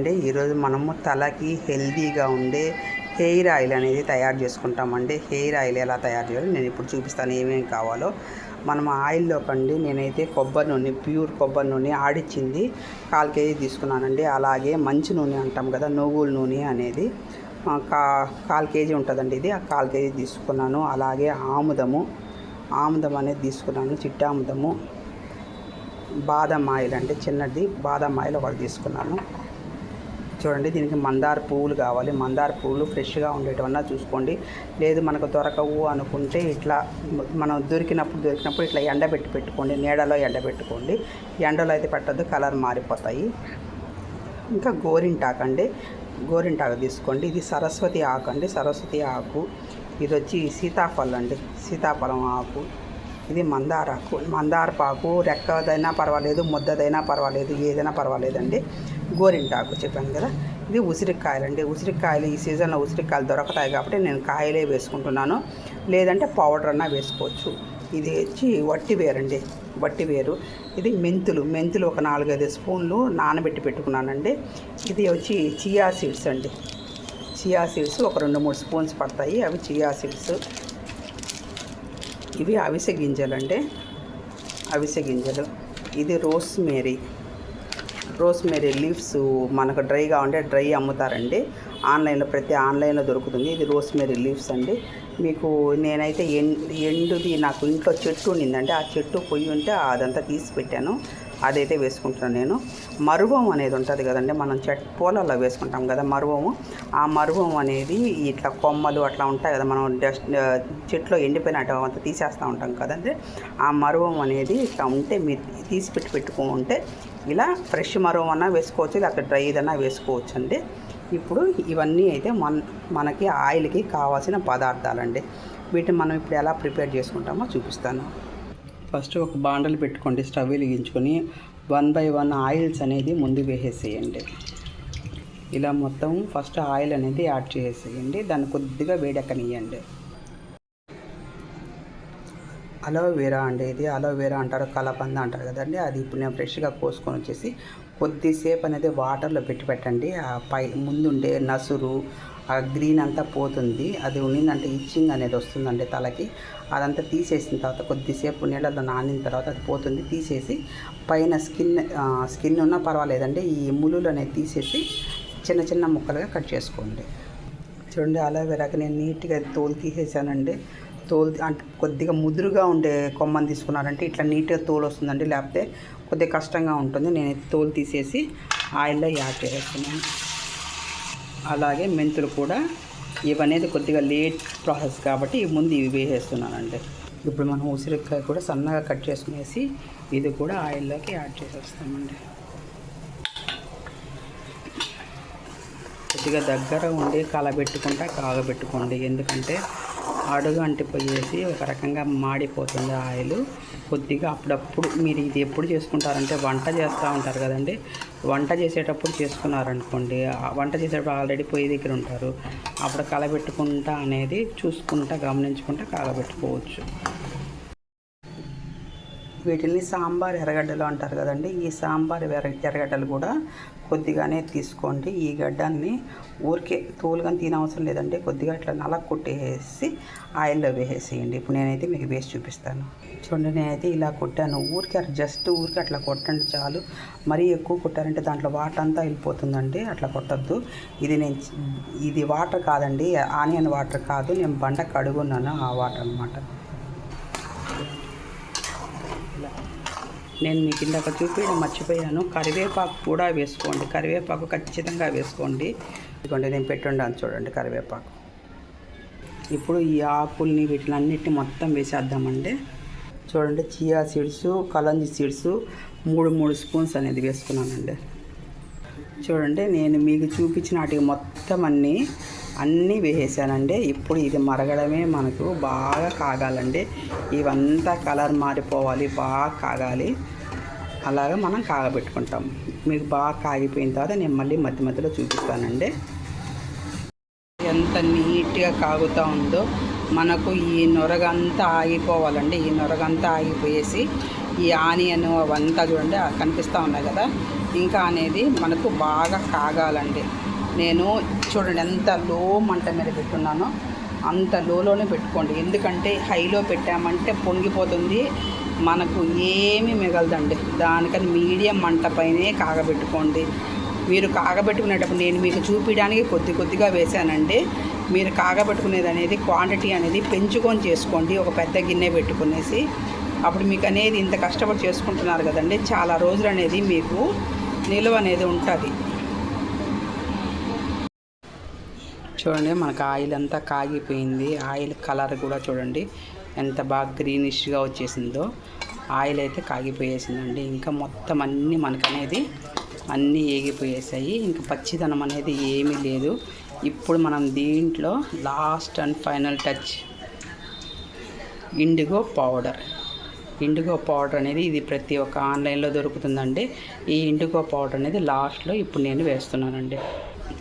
అండి. ఈరోజు మనము తలకి హెల్దీగా ఉండే హెయిర్ ఆయిల్ అనేది తయారు చేసుకుంటామండి. హెయిర్ ఆయిల్ ఎలా తయారు చేయాలో నేను ఇప్పుడు చూపిస్తాను ఏమేమి కావాలో. మనం ఆయిల్లో కండి నేనైతే కొబ్బరి నూనె ప్యూర్ కొబ్బరి నూనె ఆడిచ్చింది. కాల్ కేజీ తీసుకున్నానండి. అలాగే మంచి నూనె అంటాం కదా నువ్వుల నూనె అనేది. కా కాల్ కేజీ ఉంటుందండి ఇది. ఆ కాల్ కేజీ తీసుకున్నాను. అలాగే ఆముదము. ఆముదం అనేది తీసుకున్నాను. చిట్టాముదము. బాదం ఆయిల్ అంటే చిన్నది. బాదం ఆయిల్ ఒకటి తీసుకున్నాను. చూడండి దీనికి మందార పువ్వులు కావాలి. మందార పువ్వులు ఫ్రెష్గా ఉండేటవన్నా చూసుకోండి. లేదు మనకు దొరకవు అనుకుంటే ఇట్లా మనం దొరికినప్పుడు దొరికినప్పుడు ఇట్లా ఎండబెట్టి పెట్టుకోండి. నీడలో ఎండబెట్టుకోండి. ఎండలో అయితే పెట్టద్దు కలర్ మారిపోతాయి. ఇంకా గోరింటాకు అండి. గోరింటాకు తీసుకోండి. ఇది సరస్వతి ఆకు అండి. సరస్వతి ఆకు. ఇది వచ్చి సీతాఫలం అండి. సీతాఫలం ఆకు. ఇది మందారాకు మందారపాకు రెక్కదైనా పర్వాలేదు ముద్దదైనా పర్వాలేదు ఏదైనా పర్వాలేదండి. గోరింటాకు చెప్పాను కదా. ఇది ఉసిరికాయలండి. ఉసిరికాయలు ఈ సీజన్లో ఉసిరికాయలు దొరకతాయి కాబట్టి నేను కాయలే వేసుకుంటున్నాను. లేదంటే పౌడర్ అన్నా వేసుకోవచ్చు. ఇది వచ్చి వట్టి వేరండి. వట్టి వేరు. ఇది మెంతులు. మెంతులు ఒక నాలుగైదు స్పూన్లు నానబెట్టి పెట్టుకున్నానండి. ఇది వచ్చి చియా సీడ్స్ అండి. చియా సీడ్స్ ఒక రెండు మూడు స్పూన్స్ పడతాయి. అవి చియా సీడ్స్. ఇవి అవిసె గింజలండి అవిసె గింజలు. ఇది రోస్మేరీ. రోస్మేరీ లీవ్స్ మనకు డ్రైగా ఉంటే డ్రై అమ్ముతారండి. ఆన్లైన్లో ప్రతి ఆన్లైన్లో దొరుకుతుంది. ఇది రోస్మేరీ లీవ్స్ అండి. మీకు నేనైతే ఎండ్ ఎండుది నాకు ఇంట్లో చెట్టు ఉండిందండి ఆ చెట్టు పొయ్యి ఉంటే అదంతా తీసి పెట్టాను. అదైతే వేసుకుంటున్నాను నేను. మరువం అనేది ఉంటుంది కదండి మనం చెట్ పూలలో వేసుకుంటాం కదా మరువము. ఆ మరువం అనేది ఇట్లా కొమ్మలు అట్లా ఉంటాయి కదా మనం డస్ట్ చెట్లో ఎండిపోయినట్టు అంతా తీసేస్తూ ఉంటాం కదండి. ఆ మరువం అనేది ఇట్లా ఉంటే మీరు తీసి పెట్టి పెట్టుకుంటే ఇలా ఫ్రెష్ మరువం అన్నా వేసుకోవచ్చు లేకపోతే డ్రై ఏదన్నా వేసుకోవచ్చు అండి ఇప్పుడు ఇవన్నీ అయితే మన మనకి ఆయిల్కి కావాల్సిన పదార్థాలండి. వీటిని మనం ఇప్పుడు ఎలా ప్రిపేర్ చేసుకుంటామో చూపిస్తాను. ఫస్ట్ ఒక బాండలు పెట్టుకోండి స్టవ్ వెలిగించుకొని వన్ బై వన్ ఆయిల్స్ అనేది ముందు వేసేసేయండి. ఇలా మొత్తం ఫస్ట్ ఆయిల్ అనేది యాడ్ చేసేయండి దాన్ని కొద్దిగా వేడెక్కనియండి అలోవెరా అండి ఇది అలోవెరా అంటారు కలబంద అంటారు కదండి. అది ఇప్పుడు నేను ఫ్రెష్గా కోసుకొని వచ్చేసి కొద్దిసేపు అనేది వాటర్లో పెట్టి పెట్టండి. ఆ పై ముందుండే నసురు ఆ గ్రీన్ అంతా పోతుంది. అది ఉండిందంటే ఇచ్చింగ్ అనేది వస్తుందండి తలకి. అదంతా తీసేసిన తర్వాత కొద్దిసేపు నీళ్ళలో నానిన తర్వాత అది పోతుంది. తీసేసి పైన స్కిన్ స్కిన్ ఉన్నా పర్వాలేదండి. ఈ ములులు అనేది తీసేసి చిన్న చిన్న ముక్కలుగా కట్ చేసుకోండి. చూడండి అలోవెరాకి నేను నీట్గా తోలు తీసేసానండి. తోలు అంటే కొద్దిగా ముదురుగా ఉండే కొమ్మని తీసుకున్నారంటే ఇట్లా నీట్గా తోలు వస్తుందండి. లేకపోతే కొద్దిగా కష్టంగా ఉంటుంది. నేనైతే తోలు తీసేసి ఆయిల్లో యాడ్ చేసేస్తున్నాను అలాగే మెంతులు కూడా ఇవనేది కొద్దిగా లేట్ ప్రాసెస్ కాబట్టి ముందు ఇవి వేసేస్తున్నానండి. ఇప్పుడు మనం ఉసిరికాయ కూడా సన్నగా కట్ చేసుకునేసి ఇది కూడా ఆయిల్లోకి యాడ్ చేసేస్తామండి. కొద్దిగా దగ్గర ఉండి కలబెట్టుకుంటా కాగబెట్టుకోండి. ఎందుకంటే అడుగు అంటిపోయేసి ఒక రకంగా మాడిపోతుంది ఆయిల్. కొద్దిగా అప్పుడప్పుడు మీరు ఇది ఎప్పుడు చేసుకుంటారంటే వంట చేస్తూ ఉంటారు కదండి. వంట చేసేటప్పుడు చేసుకున్నారనుకోండి వంట చేసేటప్పుడు ఆల్రెడీ పొయ్యి దగ్గర ఉంటారు. అప్పుడు కలబెట్టుకుంటా అనేది చూసుకుంటా గమనించుకుంటా కలబెట్టుకోవచ్చు. వీటిని సాంబార్ ఎర్రగడ్డలు అంటారు కదండి. ఈ సాంబార్ ఎర్రగడ్డలు కూడా కొద్దిగానే తీసుకోండి. ఈ గడ్డాన్ని ఊరికే తోలుగా తినవసరం లేదండి. కొద్దిగా ఇట్లా నలగ కొట్టేసి ఆయిల్లో వేసేసేయండి ఇప్పుడు నేనైతే మీకు వేసి చూపిస్తాను. చూడండి నేనైతే ఇలా కొట్టాను. ఊరికే జస్ట్ ఊరికే అట్లా కొట్టండి చాలు. మరీ ఎక్కువ కొట్టారంటే దాంట్లో వాటర్ అంతా వెళ్ళిపోతుందండి. అట్లా కొట్టద్దు. ఇది నేను ఇది వాటర్ కాదండి. ఆనియన్ వాటర్ కాదు. నేను బండ కడుగున్నాను ఆ వాటర్ అనమాట నేను మీకు ఇందాక చూపించడం మర్చిపోయాను. కరివేపాకు కూడా వేసుకోండి. కరివేపాకు ఖచ్చితంగా వేసుకోండి. ఇదిగోండి నేను పెట్టుండాను చూడండి కరివేపాకు. ఇప్పుడు ఈ ఆకుల్ని వీటిలన్నిటిని మొత్తం వేసేద్దామండి. చూడండి చియా సీడ్స్ కలంజి సీడ్స్ మూడు మూడు స్పూన్స్ అనేది వేసుకున్నానండి. చూడండి నేను మీకు చూపించిన వాటికి మొత్తం అన్నీ అన్నీ వేసేసానండి. ఇప్పుడు ఇది మరగడమే మనకు బాగా కాగాలండి. ఇవంతా కలర్ మారిపోవాలి బాగా కాగాలి. అలాగా మనం కాగబెట్టుకుంటాం. మీకు బాగా కాగిపోయిన తర్వాత నేను మళ్ళీ మధ్య మధ్యలో చూపిస్తానండి. ఎంత నీట్గా కాగుతూ ఉందో మనకు ఈ నొరగంతా ఆగిపోవాలండి. ఈ నొరగంతా ఆగిపోయేసి ఈ ఆనియన్ అవంతా చూడండి కనిపిస్తూ ఉన్నాయి కదా? ఇంకా అనేది మనకు బాగా కాగాలండి. నేను చూడండి ఎంత లో మంట మీద పెట్టున్నానో అంత లోలోనే పెట్టుకోండి. ఎందుకంటే హైలో పెట్టామంటే పొంగిపోతుంది మనకు ఏమి మిగలదండి. దానికని మీడియం మంట పైనే కాగబెట్టుకోండి. మీరు కాగబెట్టుకునేటప్పుడు నేను మీకు చూపించడానికి కొద్ది కొద్దిగా వేశానండి. మీరు కాగబెట్టుకునేది అనేది క్వాంటిటీ అనేది పెంచుకొని చేసుకోండి. ఒక పెద్ద గిన్నె పెట్టుకునేసి అప్పుడు మీకు అనేది ఇంత కష్టపడి చేసుకుంటున్నారు కదండి చాలా రోజులు అనేది మీకు నిలువ అనేది ఉంటుంది. చూడండి మనకు ఆయిల్ అంతా కాగిపోయింది. ఆయిల్ కలర్ కూడా చూడండి ఎంత బాగా గ్రీనిష్గా వచ్చేసిందో. ఆయిల్ అయితే కాగిపోయేసిందండి. ఇంకా మొత్తం అన్నీ మనకనేది అన్నీ ఏగిపోయేసాయి. ఇంకా పచ్చిదనం అనేది ఏమీ లేదు. ఇప్పుడు మనం దీంట్లో last and final touch indigo powder indigo powder అనేది ఇది ప్రతి ఒక్క ఆన్లైన్లో దొరుకుతుందండి. ఈ ఇండిగో పౌడర్ అనేది లాస్ట్లో ఇప్పుడు నేను వేస్తున్నానండి.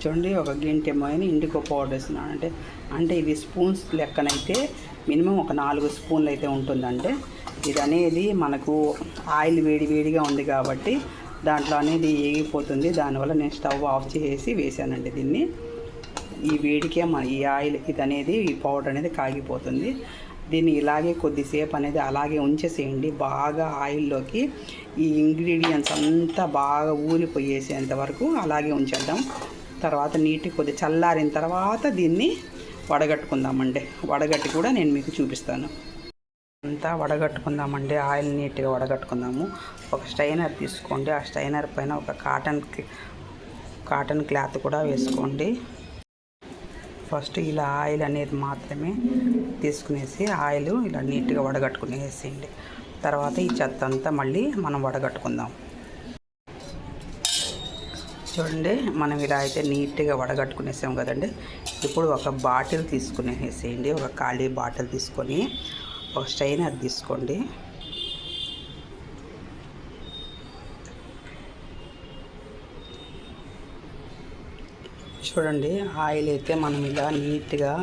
చూడండి ఒక గంట అయిన ఇండికో పౌడర్ వేస్తున్నాను. అంటే అంటే ఇది స్పూన్స్ లెక్కనైతే మినిమం ఒక నాలుగు స్పూన్లు అయితే ఉంటుందంటే ఇది అనేది మనకు ఆయిల్ వేడి వేడిగా ఉంది కాబట్టి దాంట్లో అనేది ఏగిపోతుంది. దానివల్ల నేను స్టవ్ ఆఫ్ చేసి వేసానండి దీన్ని. ఈ వేడికే మన ఈ ఆయిల్ ఇది అనేది ఈ పౌడర్ అనేది కాగిపోతుంది. దీన్ని ఇలాగే కొద్దిసేపు అనేది అలాగే ఉంచేసేయండి. బాగా ఆయిల్లోకి ఈ ఇంగ్రీడియంట్స్ అంతా బాగా ఊరిపోయేసేంత వరకు అలాగే ఉంచేద్దాం. తర్వాత నీటి కొద్ది చల్లారిన తర్వాత దీన్ని వడగట్టుకుందామండి. వడగట్టి కూడా నేను మీకు చూపిస్తాను. అంతా వడగట్టుకుందామండి. ఆయిల్ నీట్గా వడగట్టుకుందాము. ఒక స్టైనర్ తీసుకోండి. ఆ స్టైనర్ పైన ఒక కాటన్ కాటన్ క్లాత్ కూడా వేసుకోండి. ఫస్ట్ ఇలా ఆయిల్ అనేది మాత్రమే తీసుకునేసి ఆయిల్ ఇలా నీట్గా వడగట్టుకునేసేయండి. తర్వాత ఈ చెత్త అంతా మళ్ళీ మనం వడగట్టుకుందాం. చూడండి మనం ఇలా అయితే నీట్గా వడగట్టుకునేసాం కదండి. ఇప్పుడు ఒక బాటిల్ తీసుకునేసేయండి ఒక ఖాళీ బాటిల్ తీసుకొని ఒక స్ట్రైనర్ తీసుకోండి. చూడండి ఆయిల్ అయితే మనం ఇలా నీట్గా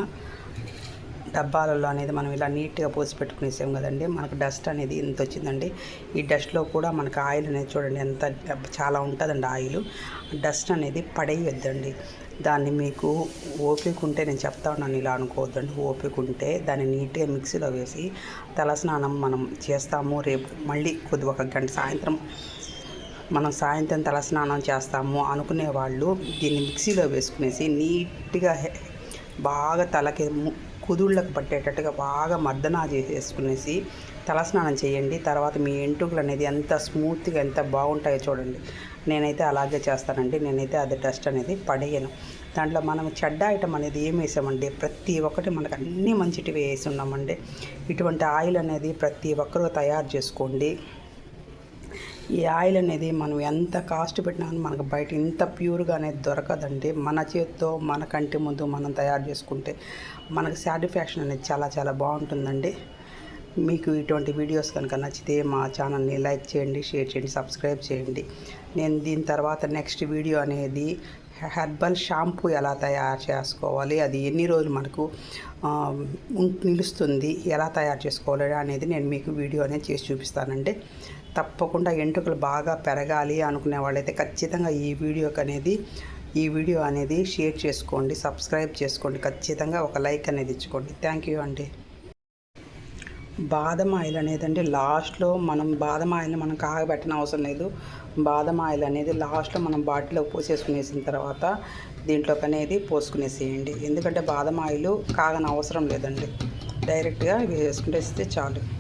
డబ్బాలలో అనేది మనం ఇలా నీట్గా పోసి పెట్టుకునేసాం కదండి. మనకు డస్ట్ అనేది ఇంత వచ్చిందండి. ఈ డస్ట్లో కూడా మనకు ఆయిల్ అనేది చూడండి ఎంత చాలా ఉంటుందండి ఆయిల్. డస్ట్ అనేది పడేయొద్దండి. దాన్ని మీకు ఓపిక ఉంటే నేను చెప్తా ఉన్నాను ఇలా అనుకోవద్దండి. ఓపిక ఉంటే దాన్ని నీట్గా మిక్సీలో వేసి తలస్నానం మనం చేస్తాము. రేపు మళ్ళీ కొద్ది ఒక గంట సాయంత్రం మనం సాయంత్రం తలస్నానం చేస్తాము అనుకునే వాళ్ళు దీన్ని మిక్సీలో వేసుకునేసి నీట్గా బాగా తలకి కుదుళ్ళకు పట్టేటట్టుగా బాగా మర్దనా చేసేసుకునేసి తలస్నానం చేయండి. తర్వాత మీ ఎంటుకలు అనేది ఎంత స్మూత్గా ఎంత బాగుంటాయో చూడండి. నేనైతే అలాగే చేస్తానండి. నేనైతే అది డస్ట్ అనేది పడేయను. దాంట్లో మనం చెడ్డ ఐటమ్ అనేది ఏం వేసామండి ప్రతి ఒక్కటి మనకు అన్నీ మంచిటివి వేసి ఉన్నామండి. ఇటువంటి ఆయిల్ అనేది ప్రతి ఒక్కరూ తయారు చేసుకోండి. ఈ ఆయిల్ అనేది మనం ఎంత కాస్ట్ పెట్టినా మనకు బయట ఇంత ప్యూర్గా అనేది దొరకదండి. మన చేతితో మన కంటి ముందు మనం తయారు చేసుకుంటే మనకు సాటిస్ఫాక్షన్ అనేది చాలా చాలా బాగుంటుందండి. మీకు ఇటువంటి వీడియోస్ కనుక నచ్చితే మా ఛానల్ని లైక్ చేయండి షేర్ చేయండి సబ్స్క్రైబ్ చేయండి. నేను దీని తర్వాత నెక్స్ట్ వీడియో అనేది హెర్బల్ షాంపూ ఎలా తయారు చేసుకోవాలి అది ఎన్ని రోజులు మనకు నిలుస్తుంది ఎలా తయారు చేసుకోవాలి అనేది నేను మీకు వీడియో అనేది చేసి చూపిస్తానండి. తప్పకుండా ఎంటుకలు బాగా పెరగాలి అనుకునే వాళ్ళైతే ఖచ్చితంగా ఈ వీడియోకి అనేది ఈ వీడియో అనేది షేర్ చేసుకోండి సబ్స్క్రైబ్ చేసుకోండి. ఖచ్చితంగా ఒక లైక్ అనేది ఇచ్చుకోండి. థ్యాంక్ యూ అండి. బాదం ఆయిల్ అనేది అంటే లాస్ట్లో మనం బాదం ఆయిల్ని మనం కాగబెట్టిన అవసరం లేదు. బాదం ఆయిల్ అనేది లాస్ట్లో మనం బాటిల్లో పోసేసుకునేసిన తర్వాత దీంట్లోకి అనేది పోసుకునేసేయండి. ఎందుకంటే బాదం ఆయిల్ కాగని అవసరం లేదండి డైరెక్ట్గా వేసుకుంటే చాలు.